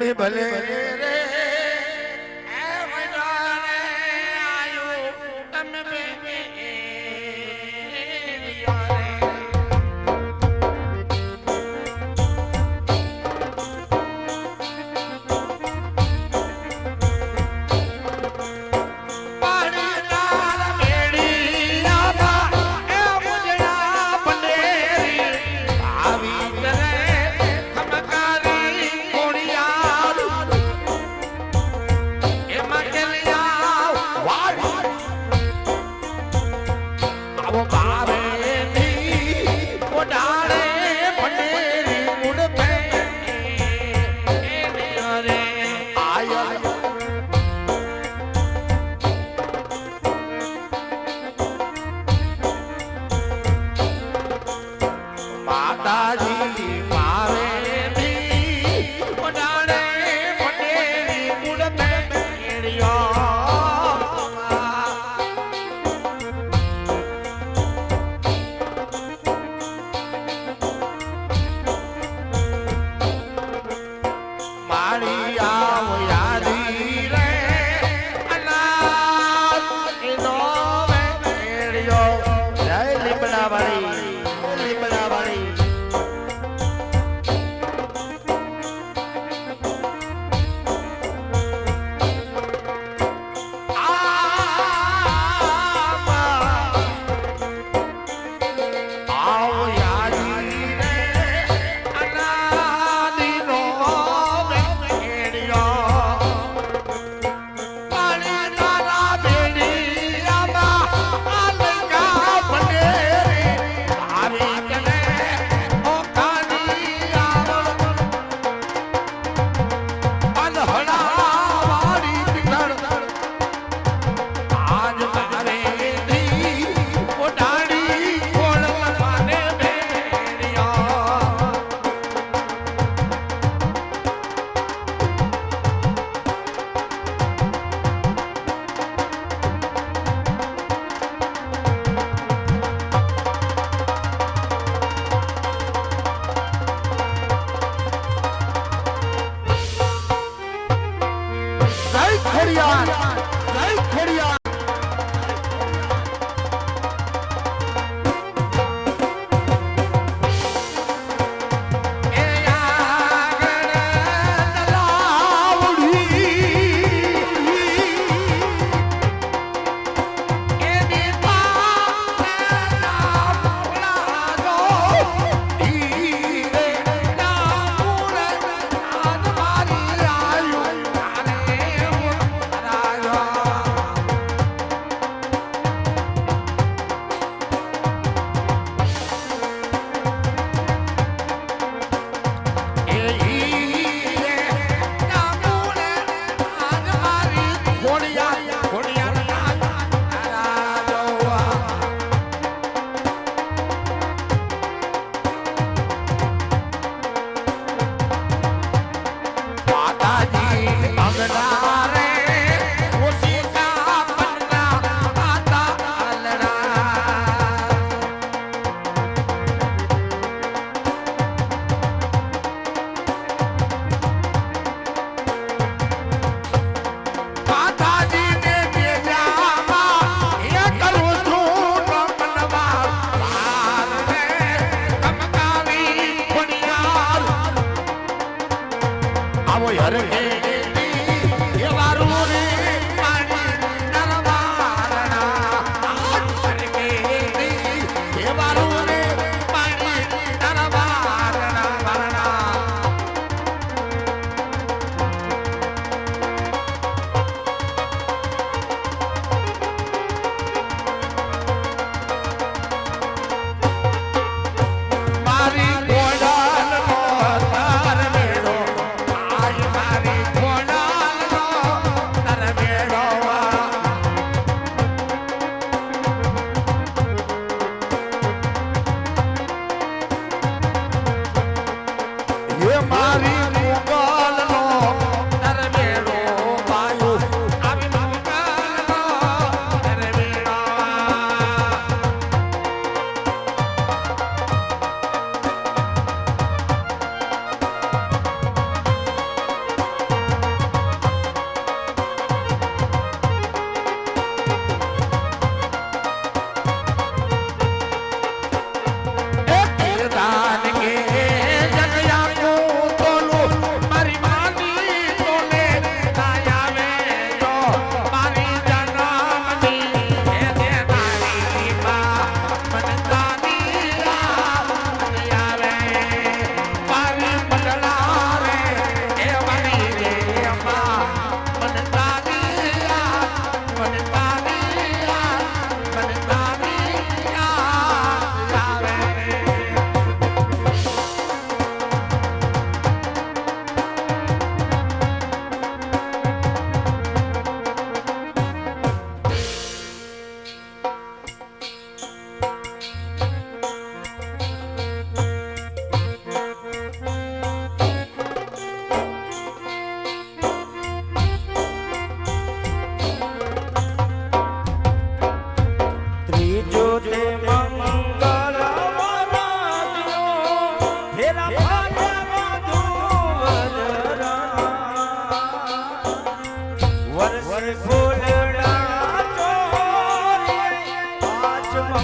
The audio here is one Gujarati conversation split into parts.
ભલે.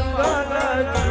ગગન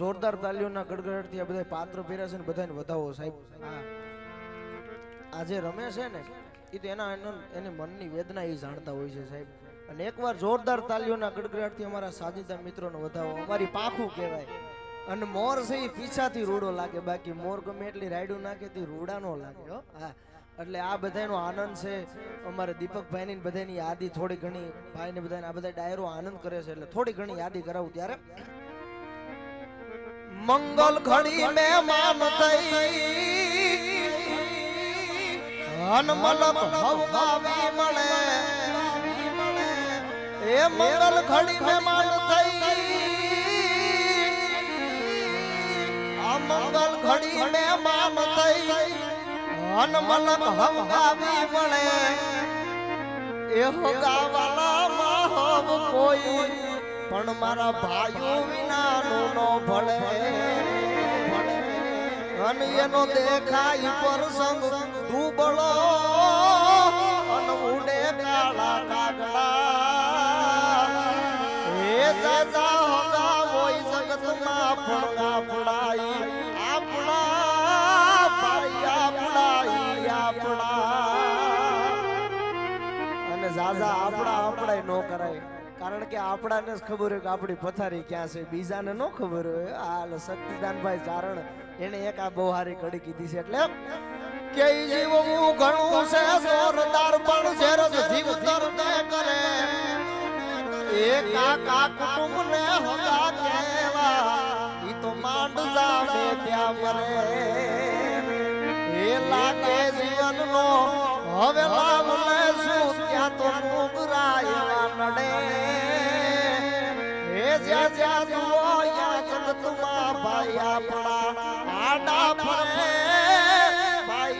જોરદાર તાલીઓના ગડગડાટથી આ બધા પાત્ર પહેર્યા છે ને બધાને વધાવો સાહેબ. હા. આ જે રમે છે ને એ તો એના એનો- મનની વેદના એ જાણતા હોય છે સાહેબ. અને એકવાર જોરદાર તાલીઓના ગડગડાટથી અમારા સાજીદા મિત્રોને વધાવો. અમારી પાખું કહેવાય. અને મોર છે એ પીછાથી રૂડો લાગે, બાકી મોર ગમે એટલી રાયડું નાખે તે રૂડા નો લાગે, હો. હા. એટલે આ બધાનો આનંદ છે. અમારે દીપકભાઈની બધાની યાદી થોડી ઘણી, ભાઈને બધાને આ બધા ડાયરો આનંદ કરે છે, એટલે થોડી ઘણી યાદી કરાવું ત્યારે. મંગલ ઘડી મે મામ થઈ. હનમલ ભવગાવી મળે. એ મંગલ ઘડી મે મામ થઈ. આ મંગલ ઘડી મે મામ થઈ. હનમલ ભવગાવી મળે. એ હોગાવાલા માં હોવ કોઈ. પણ મારા ભાઈઓ વિના નો ભળે અને એનો દેખાય પ્રસંગ દુબળો અને ઉડે કાળા કાગડા. હે દાદા હગા હોય જગતમાં પણ આપણાઈ, આપણા ભાઈ, આપણાઈ, આપણા. અને ઝાઝા આપણા આપણાય નો કરાય. કારણ કે આપણાને જ ખબર હોય કે આપણી પથારી ક્યાં છે, બીજાને ન ખબર હોય. હાલ શક્તિદાનભાઈ ચારણ એને એક આ બહુ કડી કીધી છે એટલે કે જીવવું ઘણું છે, જોરદાર પણ ઝેર જ જીવ તરને કરે. એ કાકા કુટુંબ ને હોતા કેવા ઈ તો માંડ જામે ત્યાં મરે. એ લાગે જીવનનો હવે લાભ મુગરાય નડે. આડા ફરે. ભાઈ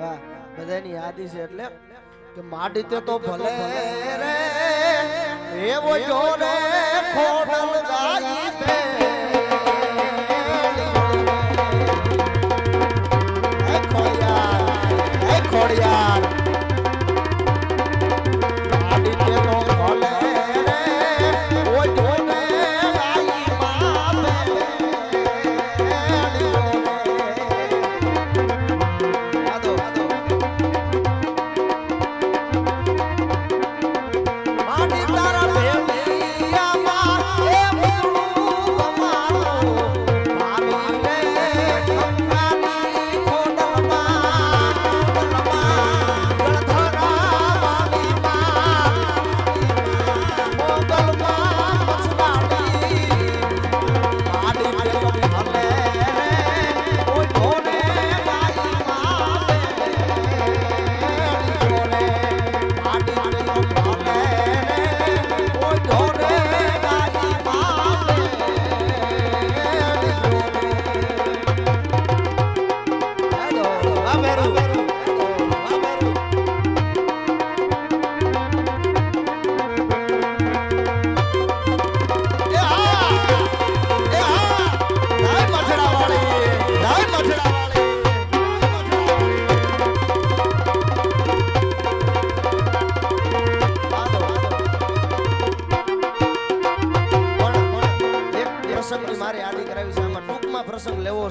વાહ, બધાની યાદી છે એટલે કે માટી તે તો ભલે રે. એવો જો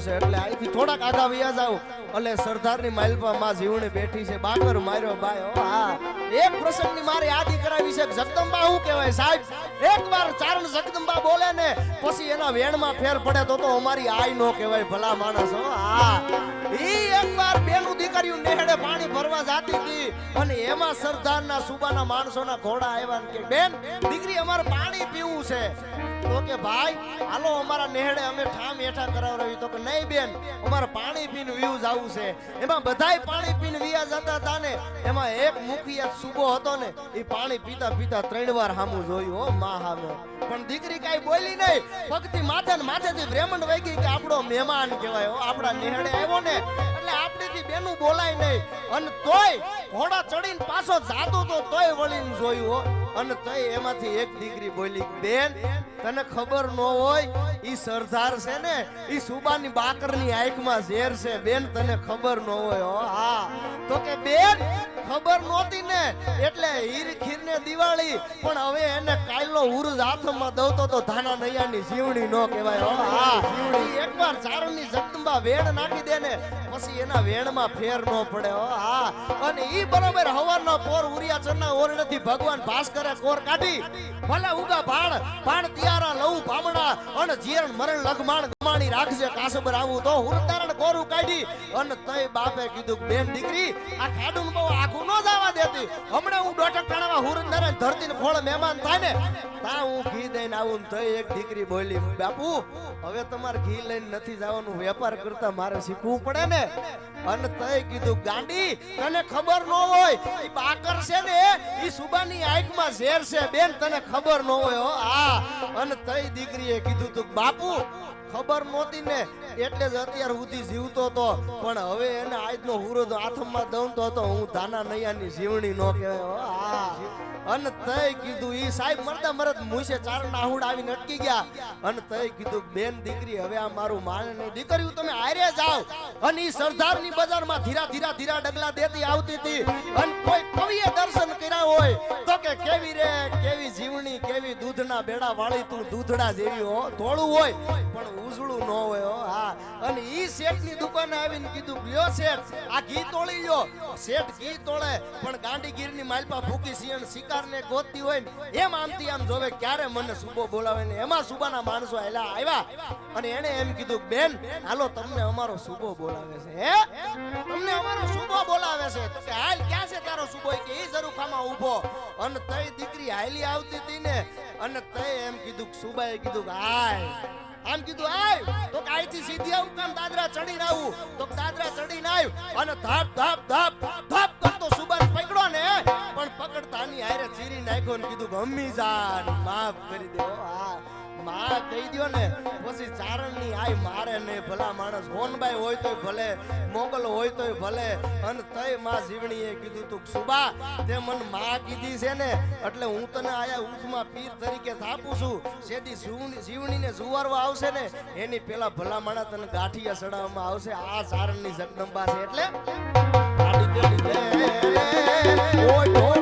છે એટલે અહીંથી થોડાક આગા વ્યા જાવ એટલે સરદારની માલપા માં જીવણી બેઠી છે. બાકર માર્યો બાયો. હા. એક પ્રસંગની મારે યાદી કરાવી છે. જગદંબા શું કહેવાય સાહેબ? એકવાર ચારણ જગદંબા બોલે ને, પછી એના વેણમાં ફેર પડે તો તો અમારી આઈ નો કહેવાય ભલા માણસ. હો, હા. ઈ એકવાર બેનું દીકરીઓ નેહડે પાણી ભરવા જાતી હતી. અને એમાં સરદારના સુબાના માણસોના ઘોડા આવ્યા કે, બેન, દીકરી અમારે પાણી પીવું છે. તો કે, ભાઈ, હાલો, અમારા નેહડે અમે ઠામ હેઠા કરાવરાવી તો કે, નહીં, બેન, અમારે પાણી પીને વ્યૂ જવું છે. એમાં બધાય પાણી પીને વ્યા જતા હતા ને, એમાં એક મુખિયા સુબો હતો ને, એ પાણી પીતા પીતા ત્રણ વાર હામું જોયું, હો, મા હામે. પણ દીકરી કાઈ બોલી નહીં. ફક્ત માથે માથેથી બ્રેમંડ વહી ગઈ કે, આપણો મહેમાન કહેવાય આપણા નેહડે આવ્યો ને એટલે આપણીથી બેનું બોલાય નહીં. અને તોય ઘોડા ચડીને પાછો જાતો તો તોય વળીને જોયું અને તોય એમાંથી એક દીકરી બોલી, બેન, તને ખબર ન હોય, ઈ સરદાર છે ને, ઈ સુબાની બાકરની આંખમાં ઝેર છે. બેન, તને ખબર ન હોય હો. હા. તો કે, બેન ખબર નહોતી ને. એટલે હીર, ખીર ને દિવાળી. પણ હવે એને કાયલો ઉરુજ હાથમાં દવતો તો ધાના નૈયાની જીવણી નો કહેવાય. હો એકવાર ચારણની જગદંબા વેણ નાખી દે ને, પછી એના વેણમાં ફેર નો પડે. હો, હા. અને ઈ બરોબર હવારનો પોર ઉરિયા ચરના ઓરડેથી ભગવાન ભાસ્કરે કોર કાઢી. ભલે ઉગા ભાણ ભાણ તિયારા લઉં ભામણા, અને જીરણ મરણ લગમાણ ગમાણી રાખજે કાસબર આવું તો હુરતારણ કોરું કાઢી. અને તય બાપે કીધું બેન દીકરી, આ ખાડું બહુ આખું ન જવા દેતી. હમણે હું ડોટક ટાણામાં હુરંદરે ધરતી ને ખોળ મહેમાન થાય ને, તા હું ઘી દઈને આવું ને એક દીકરી બોલી, બાપુ, હવે તમારે ઘી લઈને નથી જવાનું, વેપાર કરતા મારે શીખવું પડે ને. અને તય કીધું, ગાંડી, તને ખબર ન હોય, ઈ બાકર છે ને, ઈ સુબાની આંખમાં ઝેર છે, બેન, તને ખબર ન હોય, હો હા અને તય દીકરીએ કીધું તું બાપુ ખબર નહોતી ને, એટલે જ અત્યાર સુધી જીવતો તો પણ હવે એને આજનો હુરો હાથમાં દઉં તો તો હું ધાના નૈયાની જીવણી નો કહેવાય અને તય કીધું, ઈ સાહેબ મરતા મરત મુસે ચાર નાહુડ આવીને અટકી ગયા. અને તય કીધું, બેન દીકરી, હવે આ મારું માને ને દીકરીઓ, તમે આરે જાવ અને ઈ સરદારની બજારમાં ધીરા ધીરા ધીરા ડગલા દેતી આવતી હતી. અને કોઈ કવિએ દર્શન કર્યા હોય, તો કે કેવી રે, કેવી જીવણી, કેવી દૂધના બેડા વાળી તું દૂધડા જેવી હો થોડું હોય. પણ ઉજળું ન હોય હો, હા. અને ઈ શેઠની દુકાને આવીને કીધું, લ્યો શેઠ, આ ઘી તોડી લ્યો. શેઠ ઘી તોડે પણ ગાંડીગીરની માલપા ભૂકી સિંહણ શિકારને ગોતતી હોય ને, એમ આમથી આમ જોવે ક્યારે મને સુબો બોલાવે ને, એમાં સુબાના માણસો એલા આવ્યા. અને એને એમ કીધું, બેન, હાલો તમને અમારો સુબો બોલાવે છે, હે? તમને અમારો સુબો બોલાવે છે. તો કે, હાલ, ક્યાં છે તારો સુબો? કે એ ઝરૂખામાં ઊભો. અને તઈ દીકરી હાલી આવતી હતી ને, અને તઈ એમ કીધું સુબાએ કીધું હાય આમ કીધું, આય. તો અહીંથી સીધી આવું કામ દાદરા ચડીને આવું. તો દાદરા ચડીને આવ્યું અને ધાપ ધાપ ધાપ ધાપ કરતો સુબાન પકડો ને, પણ પકડતાની હારે ચીરી નાખ્યો ને કીધું, ગમી જાન, માફ કરી દો હા. માં કહી દો ને, પછી ચારણની આય મારે નહીં ભલા માણસ. હોનબાઈ હોય તોય ભલે, મોગલ હોય તોય ભલે, અને તયમાં જીવણીએ કીધું તું સુબા, તે મનમાં કીધી છે ને, એટલે હું તને આયા ઊંચમાં પીર તરીકે થાપું છું. શેદી જીવણી જીવણીને જુવારવા આવશે ને, એની પેલા ભલા માણસ તને ગાંઠિયા ચડાવવામાં આવશે. આ ચારણની જગદંબા છે એટલે? ઓય.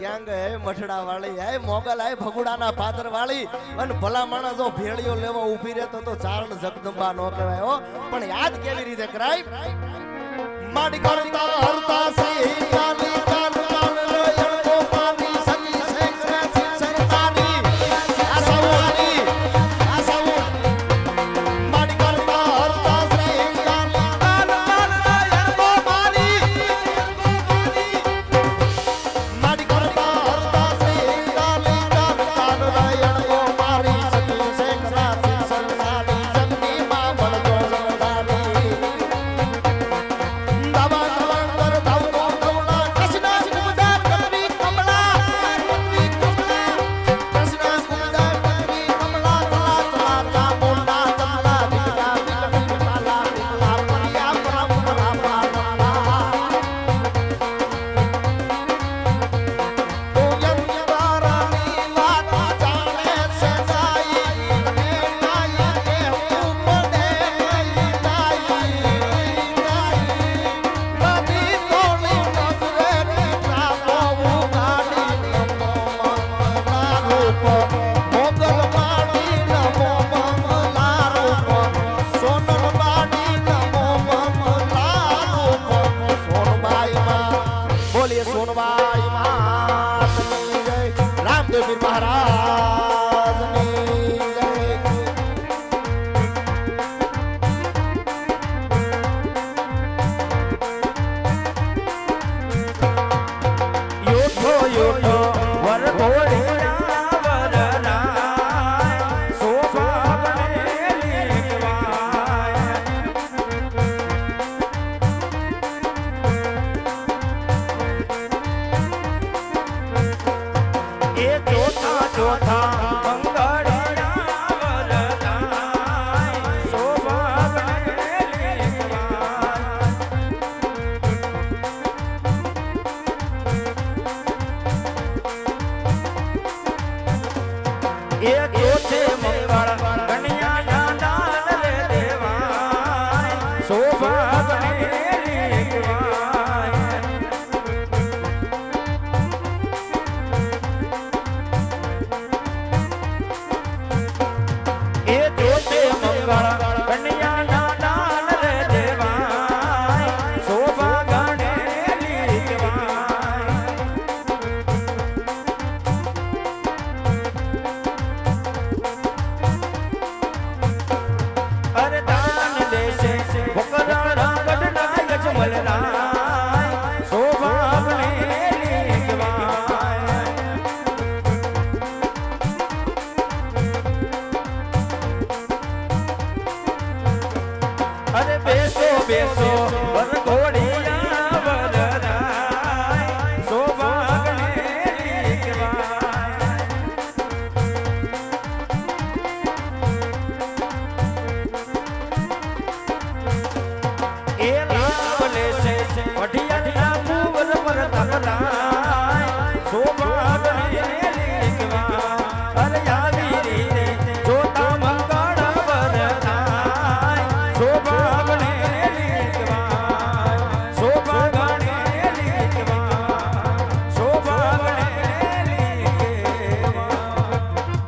ક્યાં ગયે? મઠડા વાળી હે મોગલ આય, ભગુડાના પાદર વાળી અને ભલા માણસો ભેળીઓ લેવા ઊભી રહેતો તો ચારણ જગદંબા નો કહેવાય, હો. પણ યાદ કેવી રીતે કરાય? માડી કરતા હરતા સિંહ. sou vazio. tropeçou